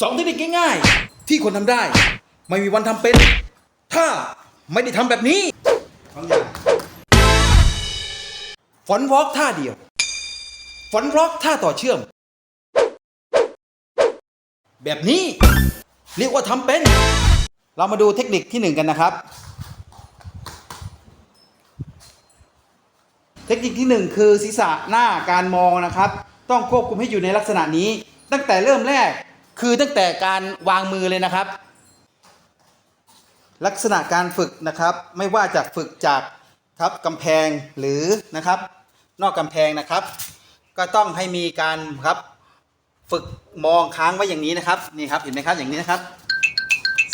สองเทคนิคง่ายๆ ที่คนทำได้ ไม่มีวันทำเป็น ถ้าไม่ได้ทำแบบนี้บางอย่างฟอนวอล์กท่าเดียวฟอนวอล์กท่าต่อเชื่อม แบบนี้ เรียกว่าทำเป็น เรามาดูเทคนิคที่หนึ่งกันนะครับ เทคนิคที่หนึ่งคือศีรษะหน้าการมองนะครับ ต้องควบคุมให้อยู่ในลักษณะนี้ ตั้งแต่เริ่มแรก คือตั้งแต่การวางมือเลยนะครับ ลักษณะการฝึกนะครับไม่ว่าจะฝึกจากครับกำแพงหรือนะครับ นอกกำแพงนะครับ ก็ต้องให้มีการครับฝึกมองค้างไว้อย่างนี้นะครับนี่ครับเห็นไหมครับอย่างนี้นะครับ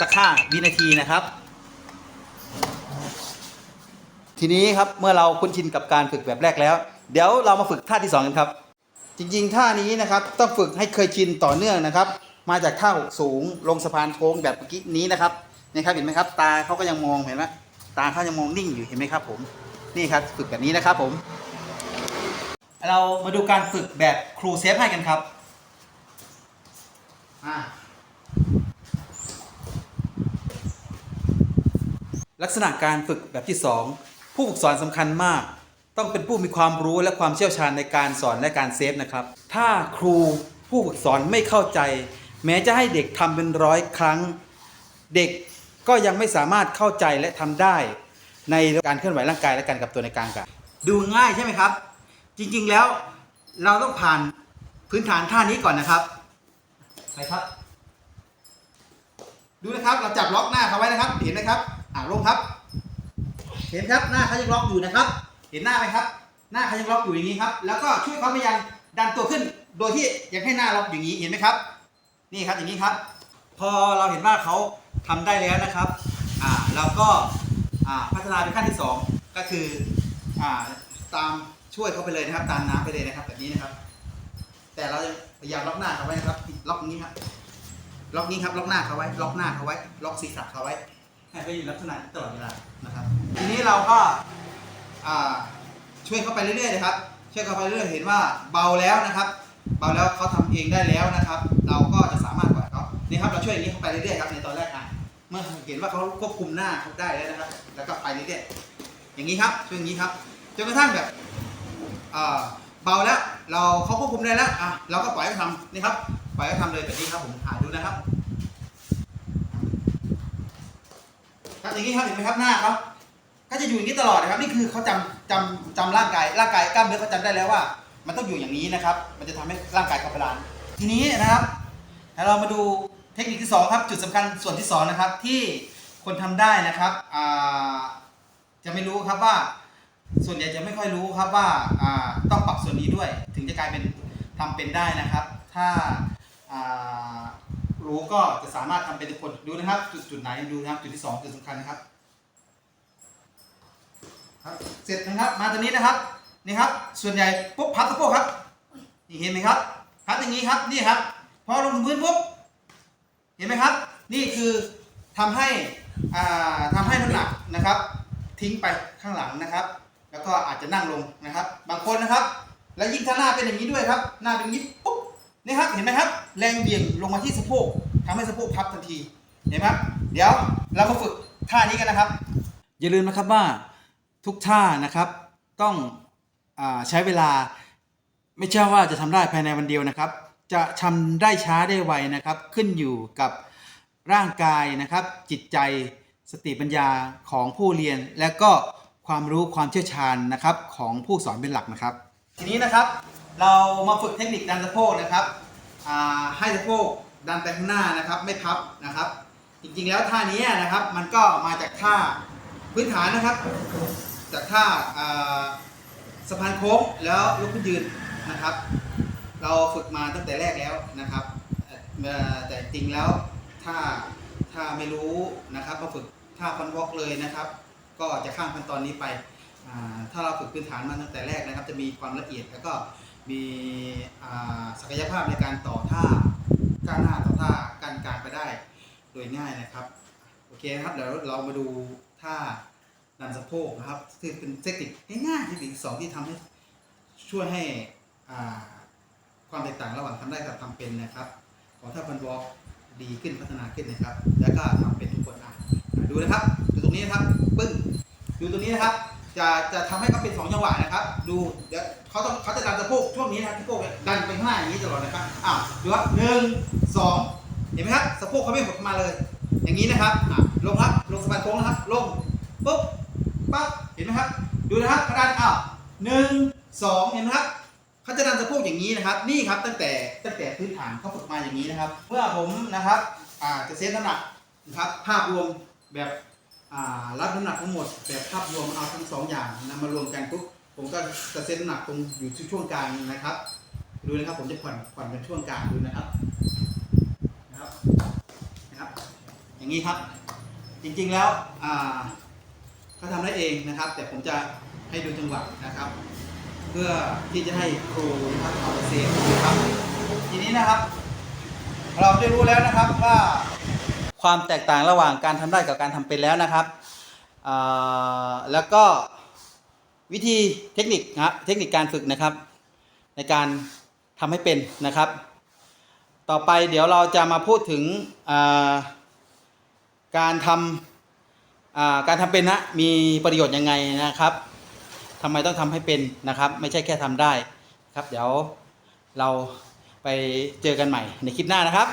สักห้าวินาทีนะครับ ทีนี้ครับเมื่อเราคุ้นชินกับการฝึกแบบแรกแล้ว เดี๋ยวเรามาฝึกท่าที่สองกันครับ จริงๆท่านี้นะครับต้องฝึกให้เคยชินต่อเนื่องนะครับ มาจากเท่าสูงลงสะพานโค้งแบบเมื่อกี้นี้นะครับนี่ครับเห็นไหมครับ ตาเขาก็ยังมองเห็นไหมตาเขายังมองนิ่งอยู่เห็นไหมครับ ผมนี่ครับฝึกแบบนี้นะครับผม เรามาดูการฝึกแบบครูเซฟให้กันครับลักษณะการฝึกแบบที่ 2 ผู้ฝึกสอนสำคัญมาก ต้องเป็นผู้มีความรู้และความเชี่ยวชาญในการสอนและการเซฟนะครับ ถ้าครูผู้ฝึกสอนไม่เข้าใจ แม้จะให้เด็กทำเป็นร้อยครั้ง เด็กก็ยังไม่สามารถเข้าใจและทำได้ ในการเคลื่อนไหวร่างกายและการกับตัวในกลางกาศดูง่ายใช่ไหมครับ จริงๆแล้วเราต้องผ่านพื้นฐานท่านี้ก่อนนะครับไปครับ ดูนะครับเราจับล็อกหน้าเขาไว้นะครับ เห็นไหมครับอ่าลงครับ เห็นครับหน้าเขายังล็อกอยู่นะครับ เห็นหน้าไหมครับ หน้าเขายังล็อกอยู่อย่างนี้ครับ แล้วก็ช่วยเขาพยายามดันตัวขึ้น โดยที่ยังให้หน้าล็อกอย่างนี้เห็นไหมครับ นี่ครับอย่างนี้ครับ พอเราเห็นว่าเขาทำได้แล้วนะครับอ่าเราก็อ่าพัฒนาเป็นขั้นที่สองก็คืออ่าตามช่วยเขาไปเลยนะครับ ตามน้ำไปเลยนะครับแบบนี้นะครับ แต่เราพยายามล็อกหน้าเขาไว้นะครับล็อกนี้ครับล็อกนี้ครับล็อกหน้าเขาไว้ ล็อกหน้าเขาไว้ ล็อกศีรษะเขาไว้ให้เขาอยู่ลักษณะนี้ตลอดเวลานะครับ ทีนี้เราก็อ่าช่วยเขาไปเรื่อยๆนะครับช่วยเขาไปเรื่อยๆเห็นว่าเบาแล้วนะครับ เบาแล้วเขาทำเองได้แล้วนะครับ เราก็จะสามารถปล่อยเขานี่ครับเราช่วยอย่างนี้เขาไปเรื่อยๆครับในตอนแรกอะเมื่อเห็นว่าเขาควบคุมหน้าเขาได้แล้วนะครับ แล้วก็ไปเรื่อยๆอย่างนี้ครับช่วยอย่างนี้ครับจนกระทั่งแบบเบาแล้วเราเขาควบคุมได้แล้วอะเราก็ปล่อยเขาทำนี่ครับปล่อยเขาทำเลยแบบนี้ครับผมหาดูนะครับครับอย่างนี้ครับเห็นไหมครับหน้าเขาก็จะอยู่อย่างนี้ตลอดนะครับ นี่คือเขาจำจำจำร่างกายร่างกายกล้ามเนื้อเขาจำได้แล้วว่า มันต้องอยู่อย่างนี้นะครับ มันจะทำให้ร่างกายขาบาลาน ทีนี้นะครับแล้วเรามาดูเทคนิคที่สองครับ จุดสำคัญส่วนที่สองนะครับ ที่คนทำได้นะครับจะไม่รู้ครับว่า ส่วนใหญ่จะไม่ค่อยรู้ครับว่าต้องปรับส่วนนี้ด้วย ถึงจะกลายเป็นทำเป็นได้นะครับ ถ้ารู้ก็จะสามารถทำเป็นทุกคนดูนะครับ จุดจุดไหนดูนะครับ จุดที่สองจุดสำคัญนะครับครับ เสร็จนะครับ มาตรงนี้นะครับ นี่ครับ ส่วนใหญ่ปุ๊บพับสะโพกครับ นี่เห็นไหมครับพับอย่างนี้ครับ นี่ครับ พอลงถึงพื้นปุ๊บ เห็นไหมครับ นี่คือทำให้อ่าทำให้น้ำหนักนะครับ ทิ้งไปข้างหลังนะครับ แล้วก็อาจจะนั่งลงนะครับ บางคนนะครับ แล้วยิ่งถ้าหน้าเป็นอย่างนี้ด้วยครับ หน้าเป็นอย่างนี้ปุ๊บ นี่ครับ เห็นไหมครับ แรงเบี่ยงลงมาที่สะโพกทำให้สะโพกพับทันที เห็นไหมครับ เดี๋ยวเรามาฝึกท่านี้กันนะครับ อย่าลืมนะครับว่าทุกท่านะครับต้อง ใช้เวลาไม่ใช่ว่าจะทำได้ภายในวันเดียวนะครับ จะทำได้ช้าได้ไวนะครับ ขึ้นอยู่กับร่างกายนะครับ จิตใจสติปัญญาของผู้เรียน และก็ความรู้ความเชี่ยวชาญนะครับของผู้สอนเป็นหลักนะครับ ทีนี้นะครับเรามาฝึกเทคนิคดันสะโพกนะครับให้สะโพกดันไปข้างหน้านะครับ ไม่พับนะครับ จริงๆแล้วท่านี้นะครับมันก็มาจากท่าพื้นฐานนะครับ จากท่า สะพานโค้งแล้วลุกขึ้นยืนนะครับ เราฝึกมาตั้งแต่แรกแล้วนะครับแต่จริงแล้วถ้าถ้าไม่รู้นะครับมาฝึกท่าฟันวอล์กเลยนะครับ ก็จะข้ามขั้นตอนนี้ไป ถ้าเราฝึกพื้นฐานมาตั้งแต่แรกนะครับ จะมีความละเอียดแล้วก็มีศักยภาพในการต่อท่าก้าวหน้าต่อท่าการกลางไปได้โดยง่ายนะครับ โอเคนะครับเดี๋ยวเรามาดูท่า ดันสะโพกนะครับซึ่งเป็นเทคนิคง่ายๆเทคนิคสองที่ทำให้ช่วยให้ความแตกต่างระหว่างทำได้กับทำเป็นนะครับ ของท่าพันวอล์กดีขึ้นพัฒนาขึ้นนะครับ แล้วก็ทำเป็นทุกคนอะอะดูนะครับดูตรงนี้นะครับปึ้งดูตรงนี้นะครับ จะจะทำให้เขาเป็นสองจังหวะนะครับ ดูเดี๋ยวเขาต้องเขาจะดันสะโพกช่วงนี้นะครับสะโพกเนี่ยดันไปข้างหน้าอย่างนี้ตลอดนะครับอ้าวดูครับหนึ่งสองเห็นไหมครับสะโพกเขาไม่หดมาเลย อย่างนี้นะครับลงครับลงสะพานโค้งนะครับลงปุ๊บ ปั๊บเห็นไหมครับ ดูนะครับกระดานอ้าวหนึ่งสองเห็นไหมครับเขาจะดันสะโพกอย่างนี้นะครับ นี่ครับตั้งแต่ตั้งแต่พื้นฐานเขาฝึกมาอย่างนี้นะครับ เมื่อผมนะครับอ่าจะเซตน้ำหนักนะครับภาพรวมแบบอ่ารับน้ำหนักทั้งหมดแบบภาพรวมเอาทั้งสองอย่างนำมารวมกันปุ๊บผมก็จะเซตน้ำหนักตรงอยู่ช่วงกลางนะครับ ดูนะครับผมจะผ่อนผ่อนเป็นช่วงกลางดูนะครับนะครับนะครับ อย่างนี้ครับจริงๆแล้วอ่า เขาทำได้เองนะครับ แต่ผมจะให้ดูจังหวะนะครับ เพื่อที่จะให้ครูนะครับเอาไปเซฟนะครับ ทีนี้นะครับ เราได้รู้แล้วนะครับว่าความแตกต่างระหว่างการทำได้กับการทำเป็นแล้วนะครับ แล้วก็วิธีเทคนิคนะเทคนิคการฝึกนะครับ ในการทำให้เป็นนะครับ ต่อไปเดี๋ยวเราจะมาพูดถึงการทำอ่า การทำเป็นนะมีประโยชน์ยังไงนะครับทำไมต้องทำให้เป็นนะครับ ไม่ใช่แค่ทำได้ครับ เดี๋ยวเราไปเจอกันใหม่ในคลิปหน้านะครับ